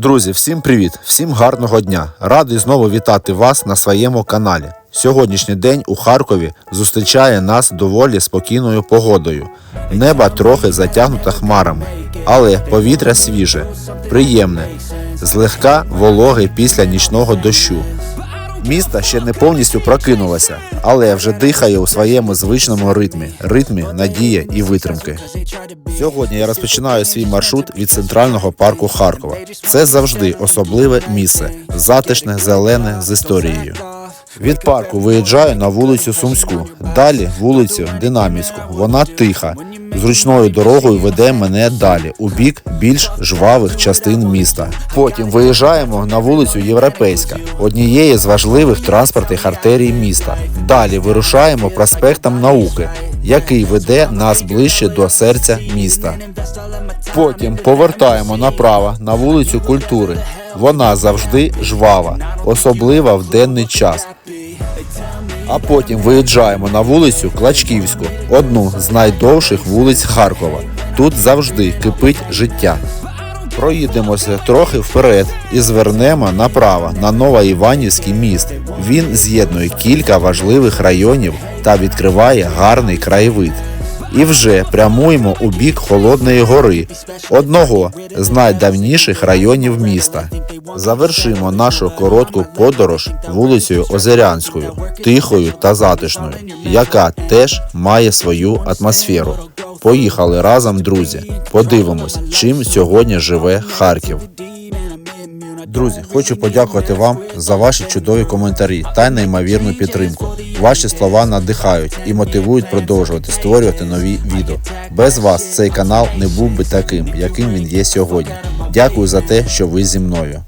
Друзі, всім привіт, всім гарного дня. Радий знову вітати вас на своєму каналі. Сьогоднішній день у Харкові зустрічає нас доволі спокійною погодою. Неба трохи затягнуто хмарами, але повітря свіже, приємне, злегка вологе після нічного дощу. Місто ще не повністю прокинулося, але вже дихає у своєму звичному ритмі ритмі надії і витримки. Сьогодні я розпочинаю свій маршрут від центрального парку Харкова. Це завжди особливе місце, затишне, зелене з історією. Від парку виїжджаю на вулицю Сумську, далі вулицю Динамівську. Вона тиха. Зручною дорогою веде мене далі, у бік більш жвавих частин міста. Потім виїжджаємо на вулицю Європейська, однієї з важливих транспортних артерій міста. Далі вирушаємо проспектом науки, який веде нас ближче до серця міста. Потім повертаємо направо на вулицю культури. Вона завжди жвава, особливо в денний час. А потім виїжджаємо на вулицю Клачківську, одну з найдовших вулиць Харкова. Тут завжди кипить життя. Проїдемося трохи вперед і звернемо направо на Новоіванівський міст. Він з'єднує кілька важливих районів та відкриває гарний краєвид. І вже прямуємо у бік Холодної гори, одного з найдавніших районів міста. Завершимо нашу коротку подорож вулицею Озерянською, тихою та затишною, яка теж має свою атмосферу. Поїхали разом, друзі. Подивимось, чим сьогодні живе Харків. Друзі, хочу подякувати вам за ваші чудові коментарі та неймовірну підтримку. Ваші слова надихають і мотивують продовжувати створювати нові відео. Без вас цей канал не був би таким, яким він є сьогодні. Дякую за те, що ви зі мною.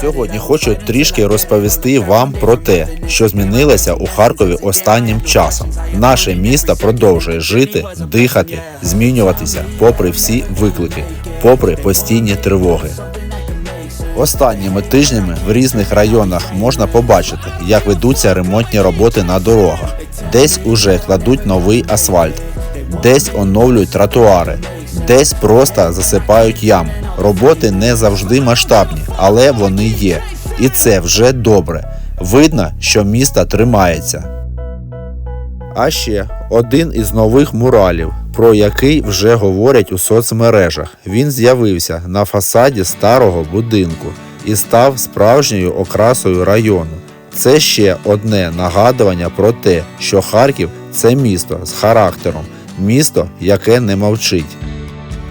Сьогодні хочу трішки розповісти вам про те, що змінилося у Харкові останнім часом. Наше місто продовжує жити, дихати, змінюватися, попри всі виклики, попри постійні тривоги. Останніми тижнями в різних районах можна побачити, як ведуться ремонтні роботи на дорогах. Десь уже кладуть новий асфальт, десь оновлюють тротуари, десь просто засипають ям. Роботи не завжди масштабні, але вони є. І це вже добре. Видно, що місто тримається. А ще один із нових муралів, про який вже говорять у соцмережах. Він з'явився на фасаді старого будинку і став справжньою окрасою району. Це ще одне нагадування про те, що Харків це місто з характером, місто, яке не мовчить.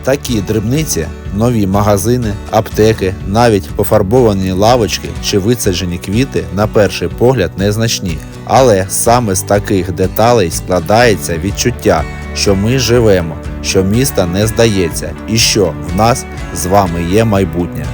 Такі дрібниці, нові магазини, аптеки, навіть пофарбовані лавочки чи висаджені квіти на перший погляд незначні. Але саме з таких деталей складається відчуття, що ми живемо, що місто не здається і що в нас з вами є майбутнє.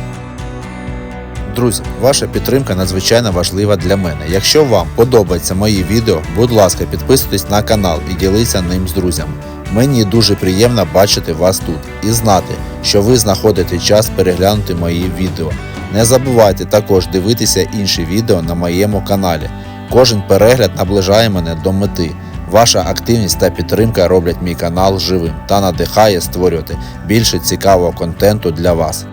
Друзі, ваша підтримка надзвичайно важлива для мене. Якщо вам подобаються мої відео, будь ласка, підписуйтесь на канал і діліться ним з друзями. Мені дуже приємно бачити вас тут і знати, що ви знаходите час переглянути мої відео. Не забувайте також дивитися інші відео на моєму каналі. Кожен перегляд наближає мене до мети. Ваша активність та підтримка роблять мій канал живим та надихає створювати більше цікавого контенту для вас.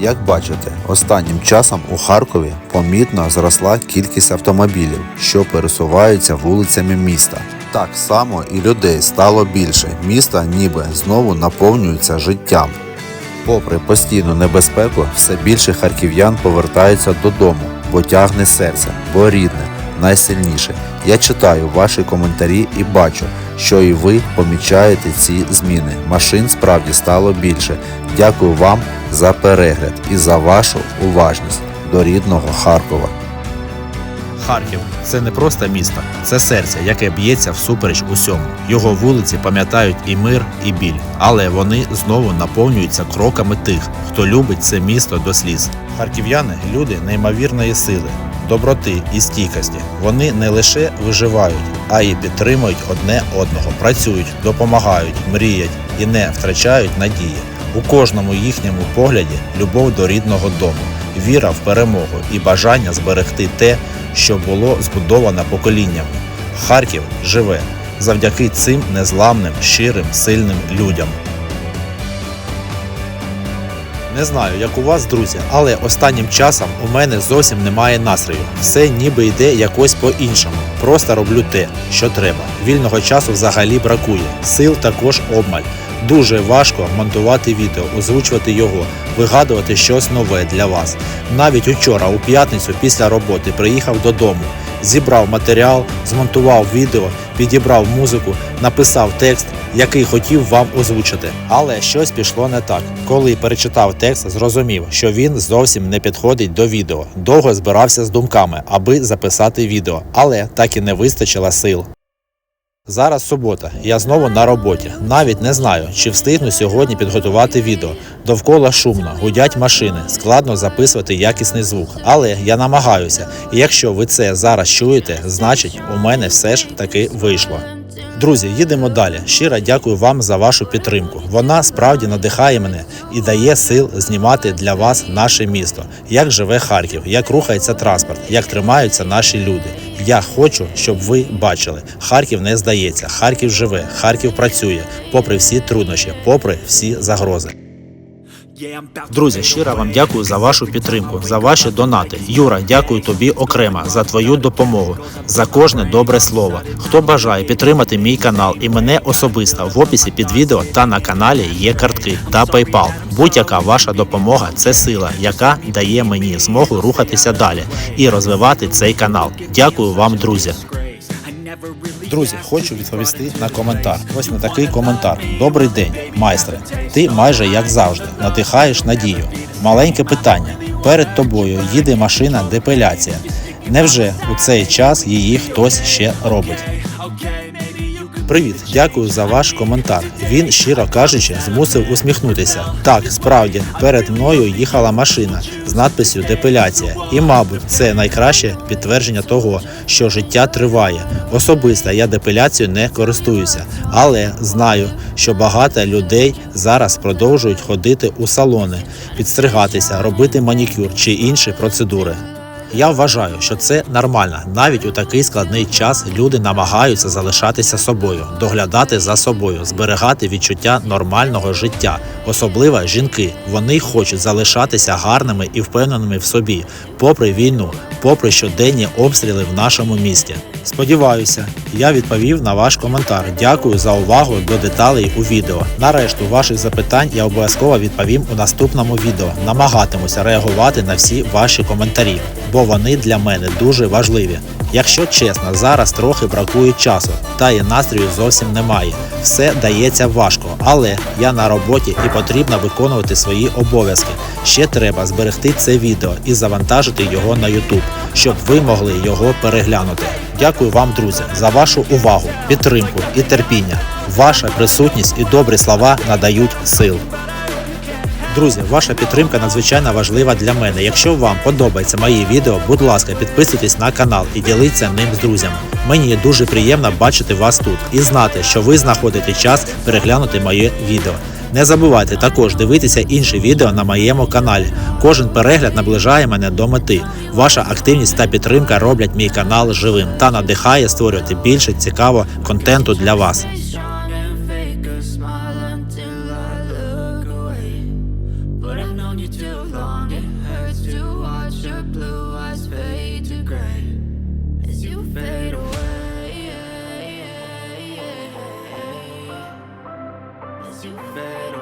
Як бачите, останнім часом у Харкові помітно зросла кількість автомобілів, що пересуваються вулицями міста. Так само і людей стало більше. Місто ніби знову наповнюється життям. Попри постійну небезпеку, все більше харків'ян повертаються додому, бо тягне серце, бо рідне, найсильніше. Я читаю ваші коментарі і бачу, що і ви помічаєте ці зміни. Машин справді стало більше. Дякую вам за перегляд і за вашу уважність до рідного Харкова. Харків це не просто місто, це серце, яке б'ється всупереч усьому. Його вулиці пам'ятають і мир, і біль, але вони знову наповнюються кроками тих, хто любить це місто до сліз. Харків'яни люди неймовірної сили, доброти і стійкості. Вони не лише виживають, а й підтримують одне одного, працюють, допомагають, мріять і не втрачають надії. У кожному їхньому погляді любов до рідного дому, віра в перемогу і бажання зберегти те, що було збудовано поколіннями. Харків живе завдяки цим незламним, щирим, сильним людям. Не знаю, як у вас, друзі, але останнім часом у мене зовсім немає настрою. Все ніби йде якось по-іншому. Просто роблю те, що треба. Вільного часу взагалі бракує. Сил також обмаль. Дуже важко монтувати відео, озвучувати його, вигадувати щось нове для вас. Навіть учора, у п'ятницю, після роботи, приїхав додому, зібрав матеріал, змонтував відео, підібрав музику, написав текст, який хотів вам озвучити. Але щось пішло не так. Коли перечитав текст, зрозумів, що він зовсім не підходить до відео. Довго збирався з думками, аби записати відео, але так і не вистачило сил. Зараз субота, я знову на роботі. Навіть не знаю, чи встигну сьогодні підготувати відео. Довкола шумно, гудять машини, складно записувати якісний звук. Але я намагаюся, і якщо ви це зараз чуєте, значить у мене все ж таки вийшло. Друзі, їдемо далі. Щиро дякую вам за вашу підтримку. Вона справді надихає мене і дає сил знімати для вас наше місто. Як живе Харків, як рухається транспорт, як тримаються наші люди. Я хочу, щоб ви бачили, Харків не здається, Харків живе, Харків працює, попри всі труднощі, попри всі загрози. Друзі, щиро вам дякую за вашу підтримку, за ваші донати. Юра, дякую тобі окремо за твою допомогу, за кожне добре слово. Хто бажає підтримати мій канал і мене особисто в описі під відео та на каналі є картки та PayPal. Будь-яка ваша допомога це сила, яка дає мені змогу рухатися далі і розвивати цей канал. Дякую вам, друзі. Друзі, хочу відповісти на коментар. Ось на такий коментар. Добрий день, майстре. Ти майже як завжди надихаєш надію. Маленьке питання. Перед тобою їде машина депиляція. Невже у цей час її хтось ще робить? Привіт, дякую за ваш коментар. Він, щиро кажучи, змусив усміхнутися. Так, справді, перед мною їхала машина з надписю депиляція. І, мабуть, це найкраще підтвердження того, що життя триває. Особисто я депиляцією не користуюся, але знаю, що багато людей зараз продовжують ходити у салони, підстригатися, робити манікюр чи інші процедури. Я вважаю, що це нормально. Навіть у такий складний час люди намагаються залишатися собою, доглядати за собою, зберігати відчуття нормального життя. Особливо жінки. Вони хочуть залишатися гарними і впевненими в собі, попри війну, попри щоденні обстріли в нашому місті. Сподіваюся, я відповів на ваш коментар. Дякую за увагу до деталей у відео. На решту ваших запитань я обов'язково відповім у наступному відео. Намагатимуся реагувати на всі ваші коментарі, бо вони для мене дуже важливі. Якщо чесно, зараз трохи бракує часу, та і настрою зовсім немає. Все дається важко, але я на роботі і потрібно виконувати свої обов'язки. Ще треба зберегти це відео і завантажити його на YouTube, щоб ви могли його переглянути. Дякую вам, друзі, за вашу увагу, підтримку і терпіння. Ваша присутність і добрі слова надають сил. Друзі, ваша підтримка надзвичайно важлива для мене. Якщо вам подобається мої відео, будь ласка, підписуйтесь на канал і діліться ним з друзями. Мені дуже приємно бачити вас тут і знати, що ви знаходите час переглянути моє відео. Не забувайте також дивитися інші відео на моєму каналі. Кожен перегляд наближає мене до мети. Ваша активність та підтримка роблять мій канал живим та надихає створювати більше цікавого контенту для вас. you better.